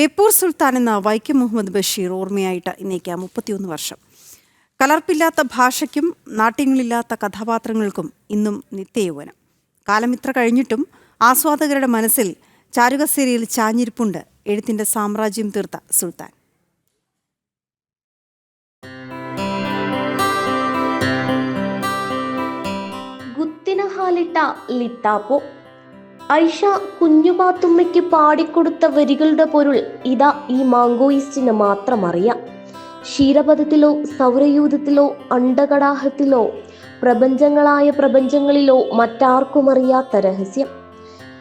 ബേപ്പൂർ സുൽത്താൻ എന്ന വൈക്കം മുഹമ്മദ് ബഷീർ ഓർമ്മയായിട്ട് ഇന്നേക്ക് മുപ്പത്തിയൊന്ന് വർഷം. കലർപ്പില്ലാത്ത ഭാഷയ്ക്കും നാട്യങ്ങളില്ലാത്ത കഥാപാത്രങ്ങൾക്കും ഇന്നും നിത്യയൗവനം. കാലം ഇത്ര കഴിഞ്ഞിട്ടും ആസ്വാദകരുടെ മനസ്സിൽ ചാരുകസേരിയിൽ ചാഞ്ഞിരിപ്പുണ്ട് എഴുത്തിന്റെ സാമ്രാജ്യം തീർത്ത സുൽത്താൻ. ഗുത്തിനഹാലിട്ട ലിത്താപ്പോ ഐഷ കുഞ്ഞുമാത്തുമ്മയ്ക്ക് പാടിക്കൊടുത്ത വരികളുടെ പൊരുൾ ഇതാ ഈ മാങ്കോയിസ്റ്റിന് മാത്രം അറിയാം ക്ഷീരപഥത്തിലോ സൗരയൂഥത്തിലോ അണ്ടകടാഹത്തിലോ പ്രപഞ്ചങ്ങളായ പ്രപഞ്ചങ്ങളിലോ മറ്റാർക്കും അറിയാത്ത രഹസ്യം.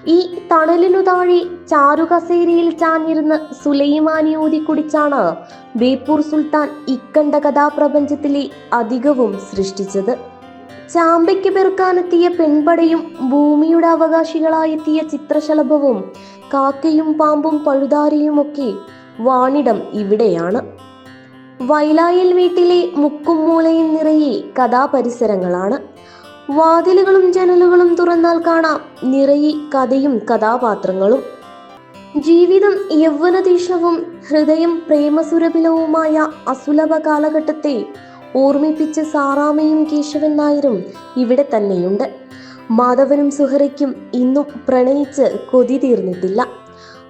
ഈ തണലിനു താഴെ ചാരുകസേരയിൽ ചാഞ്ഞിരുന്ന സുലൈമാനി ഊതി കുടിച്ചാണ് ബേപ്പൂർ സുൽത്താൻ ഇക്കണ്ട കഥാപ്രപഞ്ചത്തിലെ അധികവും സൃഷ്ടിച്ചത്. ചാമ്പയ്ക്ക് പെറുക്കാനെത്തിയ പെൺപടയും ഭൂമിയുടെ അവകാശികളായെത്തിയ ചിത്രശലഭവും കാക്കയും പാമ്പും പഴുതാരയുമൊക്കെ വാണിടം ഇവിടെയാണ്. വൈലായിൽ വീട്ടിലെ മുക്കും മൂലയും നിറയെ കഥാപരിസരങ്ങളാണ്. വാതിലുകളും ജനലുകളും തുറന്നാൽ കാണാം നിറയെ കഥയും കഥാപാത്രങ്ങളും. ജീവിതം യൗവനതീഷ്ണവും ഹൃദയം പ്രേമസുരഭിലവുമായ അസുലഭ കാലഘട്ടത്തെ ഓർമ്മിപ്പിച്ച സാറാമയും കേശവൻ നായരും ഇവിടെ തന്നെയുണ്ട്. മാധവനും സുഹറയ്ക്കും ഇന്നും പ്രണയിച്ച് കൊതി തീർന്നിട്ടില്ല.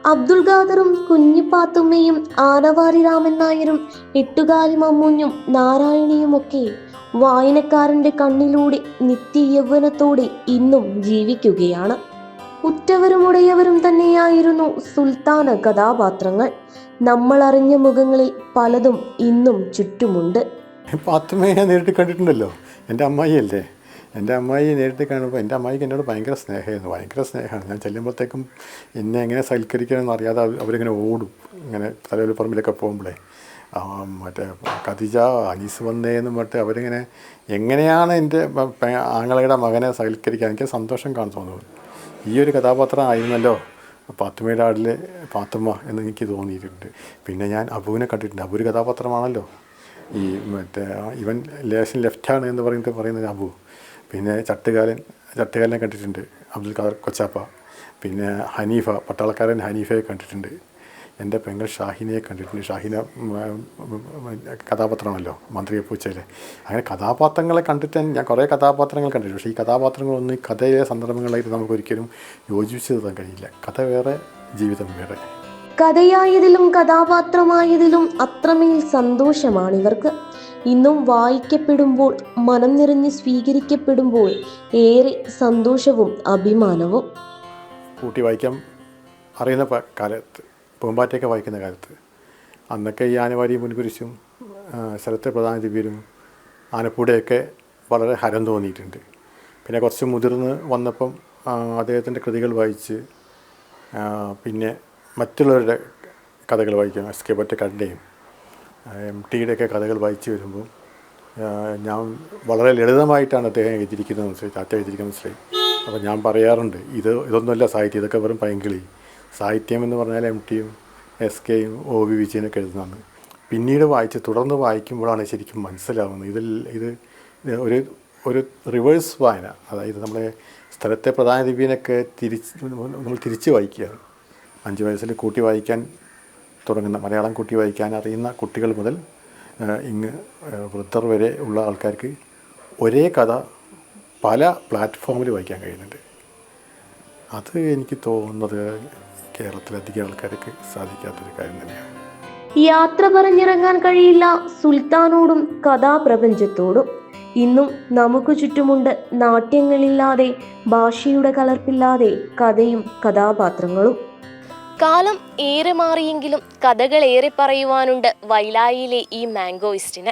അബ്ദുൾ ഖാദറും കുഞ്ഞിപ്പാത്തുമ്മയും ആനവാരി രാമൻ നായരും എട്ടുകാലി മമ്മൂഞ്ഞും നാരായണിയുമൊക്കെ വായനക്കാരന്റെ കണ്ണിലൂടെ നിത്യ യൗവനത്തോടെ ഇന്നും ജീവിക്കുകയാണ്. ഉറ്റവരും ഉടയവരും തന്നെയായിരുന്നു സുൽത്താന കഥാപാത്രങ്ങൾ. നമ്മൾ അറിഞ്ഞ മുഖങ്ങളിൽ പലതും ഇന്നും ചുറ്റുമുണ്ട്. പാത്തുമ്മയെ ഞാൻ നേരിട്ട് കണ്ടിട്ടുണ്ടല്ലോ. എന്റെ അമ്മായിയല്ലേ? എന്റെ അമ്മായി നേരിട്ട് കാണുമ്പോൾ എന്റെ അമ്മായിക്ക് എന്നോട് ഭയങ്കര സ്നേഹമായിരുന്നു. ഭയങ്കര സ്നേഹമാണ്. ഞാൻ ചെല്ലുമ്പോഴത്തേക്കും എന്നെ എങ്ങനെ സൽക്കരിക്കണമെന്ന് അറിയാതെ അവ- അവരിങ്ങനെ ഓടും. ഇങ്ങനെ തലവലി പറമ്പിലൊക്കെ പോകുമ്പോഴേ മറ്റേ ഖദീജ അനീസ് വന്നേന്ന് പറഞ്ഞിട്ട് അവരിങ്ങനെ എങ്ങനെയാണ് എന്റെ ആങ്ങളയുടെ മകനെ സൽക്കരിക്കാൻ? എനിക്ക് സന്തോഷം കാണാൻ തോന്നുന്നു. ഈ ഒരു കഥാപാത്രം ആയിരുന്നല്ലോ പാത്തുമ്മയുടെ ആടിലെ പാത്തുമ്മ എന്ന് എനിക്ക് തോന്നിയിട്ടുണ്ട്. പിന്നെ ഞാൻ അബുവിനെ കണ്ടിട്ടുണ്ട്. അബു ഒരു കഥാപാത്രമാണല്ലോ. ഈ മറ്റേ ഇവൻ ലേശൻ ലെഫ്റ്റാണ് എന്ന് പറയുന്നത് പറയുന്നത് അബു. പിന്നെ ചട്ടുകാലൻ ചട്ടുകാലനെ കണ്ടിട്ടുണ്ട്. അബ്ദുൽ ഖാദർ കൊച്ചാപ്പ. പിന്നെ ഹനീഫ പട്ടാളക്കാരൻ ഹനീഫയെ കണ്ടിട്ടുണ്ട്. എന്റെ പെങ്ങൾ ഷാഹിനയെ കണ്ടിട്ടുണ്ട്. ഷാഹിന കഥാപാത്രമാണല്ലോ മന്ത്രിയെ പൂച്ചയിലെ അങ്ങനെ കഥാപാത്രങ്ങളെ കണ്ടിട്ട് ഞാൻ കുറേ കഥാപാത്രങ്ങൾ കണ്ടിട്ടുണ്ട്. പക്ഷേ ഈ കഥാപാത്രങ്ങളൊന്നും ഈ കഥയിലെ സന്ദർഭങ്ങളായിട്ട് നമുക്കൊരിക്കലും ഒരിക്കലും തരാൻ കഴിയില്ല. കഥ വേറെ ജീവിതം വേറെ. കഥയായതിലും കഥാപാത്രമായതിലും അത്രമേൽ സന്തോഷമാണ് ഇവർക്ക് ഇന്നും വായിക്കപ്പെടുമ്പോൾ മനം നിറഞ്ഞ് സ്വീകരിക്കപ്പെടുമ്പോൾ ഏറെ സന്തോഷവും അഭിമാനവും. കൂട്ടി വായിക്കാൻ അറിയുന്ന കാലത്ത് പൂമ്പാറ്റയൊക്കെ വായിക്കുന്ന കാലത്ത് അന്നൊക്കെ ഈ ആനവാരി മുൻകുരിശും സ്ഥലത്തെ പ്രധാന ദിവ്യരും ആനപ്പൂടെയൊക്കെ വളരെ ഹരം തോന്നിയിട്ടുണ്ട്. പിന്നെ കുറച്ച് മുതിർന്ന് വന്നപ്പം അദ്ദേഹത്തിന്റെ കൃതികൾ വായിച്ച് പിന്നെ മറ്റുള്ളവരുടെ കഥകൾ വായിക്കും എസ് കെ പൊറ്റക്കാടിന്റെയും എം ടിയുടെയൊക്കെ കഥകൾ വായിച്ച് വരുമ്പോൾ ഞാൻ വളരെ ലളിതമായിട്ടാണ് അദ്ദേഹം എഴുതിയിരിക്കുന്നത് മനസ്സിലായി? ചാറ്റ എഴുതിയിരിക്കുന്നത് മനസ്സിലായി? അപ്പോൾ ഞാൻ പറയാറുണ്ട് ഇത് ഇതൊന്നുമല്ല സാഹിത്യം ഇതൊക്കെ വെറും പൈങ്കിളി. സാഹിത്യം എന്ന് പറഞ്ഞാൽ എം ടിയും എസ് കെയും ഒ വി വിജയനൊക്കെ എഴുതുന്നതാണ്. പിന്നീട് വായിച്ച് തുടർന്ന് വായിക്കുമ്പോഴാണ് ശരിക്കും മനസ്സിലാവുന്നത്. ഇതിൽ ഇത് ഒരു ഒരു റിവേഴ്സ് വായന. അതായത് നമ്മളെ സ്ഥലത്തെ പ്രധാന ദിവ്യനൊക്കെ തിരിച്ച് നമ്മൾ തിരിച്ച് വായിക്കുകയാണ്. അഞ്ച് വയസ്സിൽ കൂട്ടി വായിക്കാൻ തുടങ്ങുന്ന മലയാളം കൂട്ടി വായിക്കാൻ അറിയുന്ന കുട്ടികൾ മുതൽ ഇങ്ങ് വൃദ്ധർ വരെ ഉള്ള ആൾക്കാർക്ക് ഒരേ കഥ പല പ്ലാറ്റ്ഫോമിൽ വായിക്കാൻ കഴിയുന്നുണ്ട്. അത് എനിക്ക് തോന്നുന്നത് കേരളത്തിലധികം ആൾക്കാർക്ക് സാധിക്കാത്തൊരു കാര്യം തന്നെയാണ്. യാത്ര പറഞ്ഞിറങ്ങാൻ കഴിയില്ല സുൽത്താനോടും കഥാപ്രപഞ്ചത്തോടും. ഇന്നും നമുക്ക് ചുറ്റുമുണ്ട് നാട്യങ്ങളില്ലാതെ ഭാഷയുടെ കലർപ്പില്ലാതെ കഥയും കഥാപാത്രങ്ങളും. കാലം ഏറെ മാറിയെങ്കിലും കഥകൾ ഏറെ പറയുവാനുണ്ട് വൈലായിലെ ഈ മാംഗോയിസ്റ്റിന്.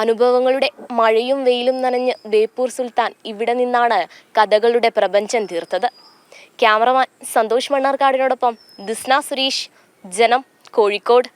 അനുഭവങ്ങളുടെ മഴയും വെയിലും നനഞ്ഞ് ബേപ്പൂർ സുൽത്താൻ ഇവിടെ നിന്നാണ് കഥകളുടെ പ്രപഞ്ചം തീർത്തത്. ക്യാമറമാൻ സന്തോഷ് മണ്ണാർക്കാടിനോടൊപ്പം ദിസ്ന സുരേഷ് ജനം കോഴിക്കോട്.